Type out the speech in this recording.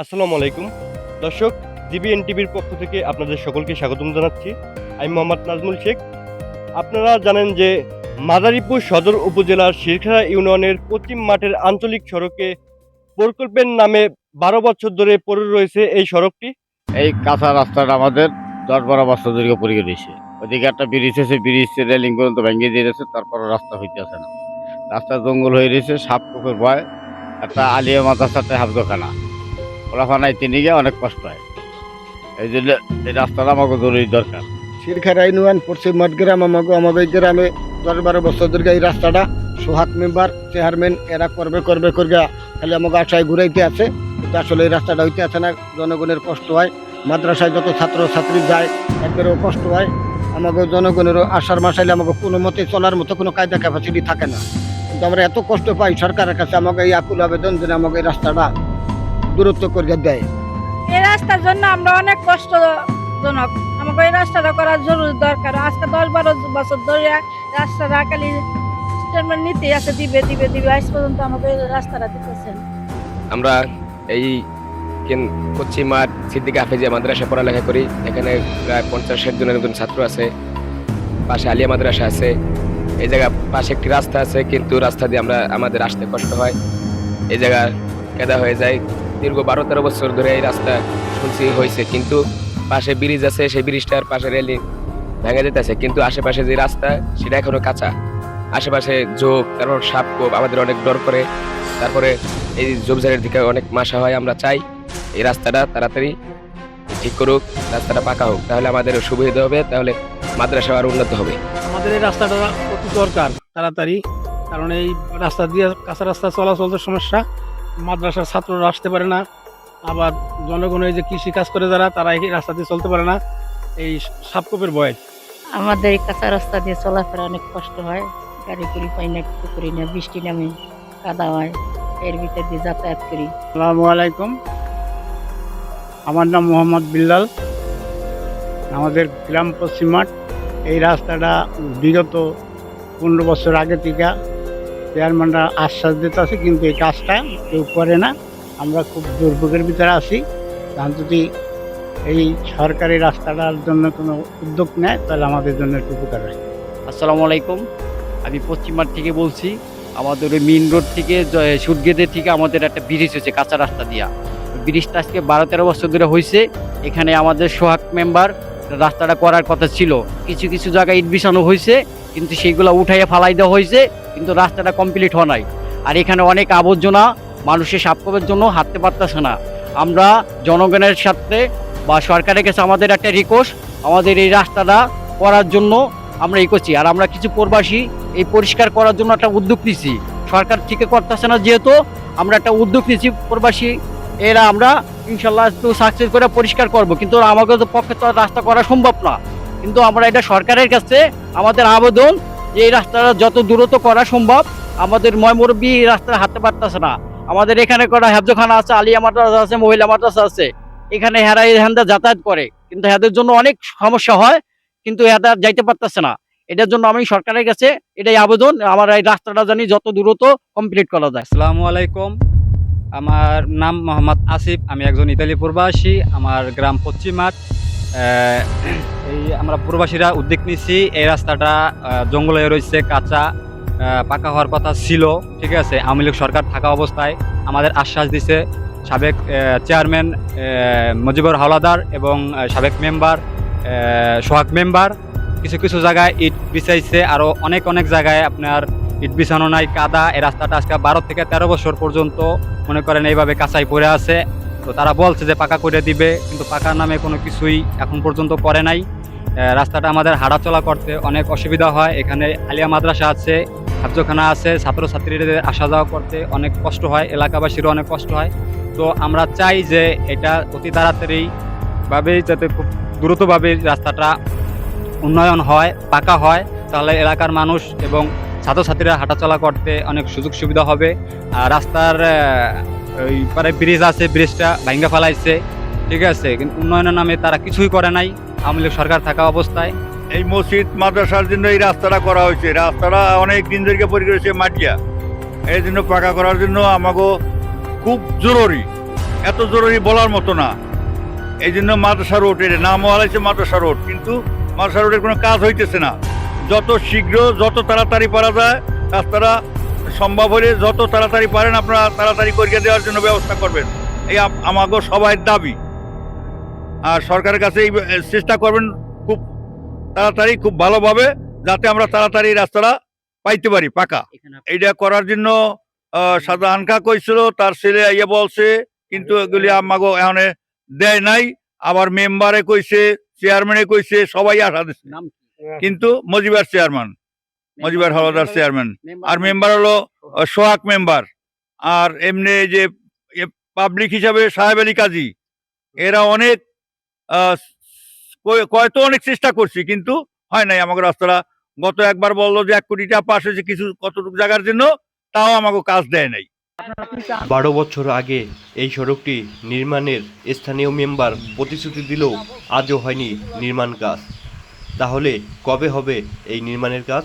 আসসালামু আলাইকুম। দর্শক জিবিএন টিভির পক্ষ থেকে আপনাদের সকলকে স্বাগতম জানাচ্ছি। আমি মোহাম্মদ নাজমুল শেখ। আপনারা জানেন যে মাদারীপুর সদর উপজেলার শিরখাড়া ইউনিয়নের পশ্চিম মাঠের আঞ্চলিক সড়কে প্রকল্পের নামে বারো বছর ধরে পড়ে রয়েছে এই সড়কটি। এই কাঁচা রাস্তাটা আমাদের দশ বারো বছর ধরে পড়ে রয়েছে। ওদিকে একটা ব্রিজ আছে ব্রিজ রেলিং পর্যন্ত ভেঙে দিয়ে দিয়েছে তারপর রাস্তা হইতে আসে না। রাস্তা জঙ্গল হয়ে রয়েছে, সাপ, কুকুর, ভয়, একটা আলিয়া মাদ্রাসাতে হাফজখানা। ওলাখানায় তিনি গিয়ে অনেক কষ্ট হয়। এই জন্য এই রাস্তাটা আমাকে জরুরি দরকার। শিরখারা ইউনিয়ন পশ্চিম মঠগ্রাম আমাকে আমাদের গ্রামে দশ বারো বছর ধরে এই রাস্তাটা সোহাগ মেম্বার, চেয়ারম্যান, এরা করবে করবে করবে, খালি আমাকে আশায় ঘুরাইতে আছে। কিন্তু আসলে এই রাস্তাটা হইতে আছে না, জনগণের কষ্ট হয়। মাদ্রাসায় যত ছাত্র ছাত্রী যায় এদেরও কষ্ট হয়। আমাকে জনগণেরও আশার মাসাইলে আমাকে কোনো মতে চলার মতো কোনো কায়দা ক্যাপাসিটি থাকে না। কিন্তু আমরা এত কষ্ট পাই সরকারের কাছে, আমাকে এই আকুল আবেদন যেন আমাকে এই রাস্তাটা দূরত্ব করে দেয়। এই রাস্তার জন্য আমরা অনেক কষ্টজনক। আমাকে এই রাস্তাটা করার জরুরি দরকার। আজকে দশ বারো বছর ধরে রাস্তাটা খালি স্টেটমেন্ট নিতে আছে দিবে দিবে দিবে। আজ পর্যন্ত আমাকে এই রাস্তাটা দিতেছেন। আমরা এই কেন- পশ্চিম মাঠ সিদ্দিক হাফেজিয়া মাদ্রাসা পড়ালেখা করি। এখানে প্রায় পঞ্চাশ ষাট জনের মতন ছাত্র আছে। পাশে আলিয়া মাদ্রাসা আছে। এই জায়গা পাশে একটি রাস্তা আছে কিন্তু রাস্তা দিয়ে আমরা আমাদের আসতে কষ্ট হয়। এই জায়গা কেদা হয়ে যায়? দীর্ঘ বারো তেরো বছর ধরে এই রাস্তা শুনছি হয়েছে, কিন্তু পাশে ব্রিজ আছে, সেই ব্রিজটার পাশে রেলিং ভেঙে যেতেছে, কিন্তু আশেপাশে যে রাস্তা, সেটা এখনও কাঁচা। আশেপাশে ঝোঁক তারপর সাপ কোপ, আমাদের অনেক ডর করে। তারপরে এই জবজারের দিকে অনেক মাসা হয়, আমরা চাই এই রাস্তাটা তাড়াতাড়ি ঠিক করুক, রাস্তাটা পাকা হোক। তাহলে আমাদের সুবিধা হবে, তাহলে মাদ্রাসা আর উন্নত হবে। আমাদের এই রাস্তাটা অতি দরকার, তাড়াতাড়ি। কারণ এই রাস্তা দিয়ে কাঁচা রাস্তা চলাচলের সমস্যা। মাদ্রাসার ছাত্ররা আসতে পারে না। আবার জনগণ এই যে কৃষি কাজ করে যারা তারা এই রাস্তা দিয়ে চলতে পারে না। এই সাপকোপের ভয়। আমাদের এই কাঁচা রাস্তা দিয়ে চলাফেরা অনেক কষ্ট হয়। গাড়ি করি পাই না কিছু করি না। বৃষ্টি নামে কাদা হয়। এর ভিতর দিয়ে যাতায়াত করি। আসসালামু আলাইকুম। আমার নাম মোহাম্মদ বিল্লাল। আমাদের গ্রাম পশ্চিম মাঠ। এই রাস্তাটা বিগত পনেরো বছর আগে থেকে চেয়ারম্যানরা আশ্বাস দিতে আছে, কিন্তু এই কাজটা কেউ করে না। আমরা খুব দুর্ভোগের ভিতরে আছি। ধান যদি এই সরকারি রাস্তাটার জন্য কোনো উদ্যোগ নেয়, তাহলে আমাদের জন্য একটু উপকার হয়। আসসালামু আলাইকুম। আমি পশ্চিমবাট থেকে বলছি, আমাদের ওই মেন রোড থেকে সুটগেটের থেকে আমাদের একটা ব্রিজ হয়েছে, কাঁচা রাস্তা দিয়া। ব্রিজটা আজকে বারো তেরো বছর ধরে হয়েছে। এখানে আমাদের সোহাগ মেম্বার রাস্তাটা করার কথা ছিল। কিছু কিছু জায়গায় বিছানো হয়েছে, কিন্তু সেইগুলো উঠাইয়া ফালাই দেওয়া হয়েছে। কিন্তু রাস্তাটা কমপ্লিট হওয়া নাই। আর এখানে অনেক আবর্জনা, মানুষের সাপকবের জন্য হাঁটতে পারতেছে না। আমরা জনগণের সাথে বা সরকারের কাছে আমাদের একটা রিকোয়েস্ট আমাদের এই রাস্তাটা করার জন্য আমরা এই করছি। আর আমরা কিছু প্রবাসী এই পরিষ্কার করার জন্য একটা উদ্যোগ নিছি। সরকার থেকে করতেছে না, যেহেতু আমরা একটা উদ্যোগ নিছি প্রবাসী, এরা আমরা ইনশাল্লাহ একটু সাকসেস করে পরিষ্কার করব। কিন্তু আমাদের পক্ষে তো রাস্তা করা সম্ভব না। কিন্তু আমরা এটা সরকারের কাছে আমাদের আবেদন যে এই রাস্তাটা যত দূরত্ব করা সম্ভব, আমাদের ময়মুরব্বী এই রাস্তায় হাঁটতে পারতেছে না। আমাদের এখানে করা হেফজখানা আছে, আলিয়া মাদ্রাসা আছে, মহিলা মাদ্রাসা আছে। এখানে হেরা এখান দিয়ে যাতায়াত করে। কিন্তু এদের জন্য অনেক সমস্যা হয়, কিন্তু এরা যাইতে পারতেছে না। এটার জন্য আমি সরকারের কাছে এটাই আবেদন, আমার এই রাস্তাটা জানি যত দ্রুত কমপ্লিট করা যায়। আসসালামু আলাইকুম। আমার নাম মোহাম্মদ আসিফ, আমি একজন ইতালি প্রবাসী, আমার গ্রাম পশ্চিমাট এই আমরা প্রবাসীরা উদ্যোগ নিচ্ছি এই রাস্তাটা জঙ্গলে রয়েছে, কাঁচা পাকা হওয়ার কথা ছিল, ঠিক আছে? আওয়ামী লীগ সরকার থাকা অবস্থায় আমাদের আশ্বাস দিছে। সাবেক চেয়ারম্যান মুজিবুর হাওলাদার এবং সাবেক মেম্বার সোহাগ মেম্বার। কিছু কিছু জায়গায় ইট বিছাইছে। আরও অনেক অনেক জায়গায় আপনার ইট বিছানো নাই, কাদা। এই রাস্তাটা আজকে বারো থেকে তেরো বছর পর্যন্ত মনে করেন এইভাবে কাঁচাই পড়ে আছে। তো তারা বলছে যে পাকা করে দিবে, কিন্তু পাকা নামে কোনো কিছুই এখন পর্যন্ত করে নাই। রাস্তাটা আমাদের হাঁটাচলা করতে অনেক অসুবিধা হয়। এখানে আলিয়া মাদ্রাসা আছে হাফজখানা আছে, ছাত্রছাত্রীদের আসা যাওয়া করতে অনেক কষ্ট হয়, এলাকাবাসীরও অনেক কষ্ট হয়। তো আমরা চাই যে এটা অতি তাড়াতাড়ি ভাবে যাতে খুব দ্রুতভাবে রাস্তাটা উন্নয়ন হয়, পাকা হয়, তাহলে এলাকার মানুষ এবং ছাত্রছাত্রীরা হাঁটাচলা করতে অনেক সুযোগ সুবিধা হবে। আর রাস্তার ওই পারে ব্রিজ আছে ব্রিজটা ভাঙ্গা ফেলাইছে। ঠিক আছে, কিন্তু উন্নয়নের নামে তারা কিছুই করে নাই। আওয়ামী লীগ সরকার থাকা অবস্থায়। এই মসজিদ মাদ্রাসার জন্য এই রাস্তাটা করা হয়েছে। রাস্তাটা অনেক দিন ধরে পরি রয়েছে মাটিয়া। এই জন্য পাকা করার জন্য আমাকে খুব জরুরি। এত জরুরি বলার মতো না। এই জন্য মাদ্রাসা রোডের নামও হারাইছে মাদ্রাসা রোড, কিন্তু মাদ্রাসা রোডের কোনো কাজ হইতেছে না। যত শীঘ্র, যত তাড়াতাড়ি পারা যায়, রাস্তাটা সম্ভব হলে যত তাড়াতাড়ি পারেন আপনারা তাড়াতাড়ি করিয়ে দেওয়ার জন্য ব্যবস্থা করবেন। এই আম- আমাগো সবাই দাবি। আর সরকারের কাছে এই চেষ্টা করবেন খুব তাড়াতাড়ি খুব ভালোভাবে যাতে আমরা তাড়াতাড়ি রাস্তাটা পাইতে পারি পাকা। এইটা করার জন্য সাদা আনকা কইছিল তার ছেলে ইয়ে বলছে কিন্তু এগুলি আমাগো এখানে দেয় নাই। আবার মেম্বারে কইছে চেয়ারম্যানে কইছে সবাই আশা দিচ্ছে কিন্তু মজিবার চেয়ারম্যান। মজিবার হলদার চেয়ারম্যান। আর মেম্বার হলো সোহাগ মেম্বার। আর এমনি যে পাবলিক হিসাবে সাহেব আলী কাজী এরা অনেক আহ, কয়তো অনেক চেষ্টা করছি কিন্তু হয় নাই। আমাকে রাস্তাটা গত একবার বলল যে এক কোটি টাকা পাশ হয়েছে কিছু কতটুকু জায়গার জন্য তাও আমাকে কাজ দেয় নাই। বারো বছর আগে এই সড়কটি নির্মাণের স্থানীয় মেম্বার প্রতিশ্রুতি দিলেও আজও হয়নি নির্মাণ কাজ। তাহলে কবে হবে এই নির্মাণের কাজ?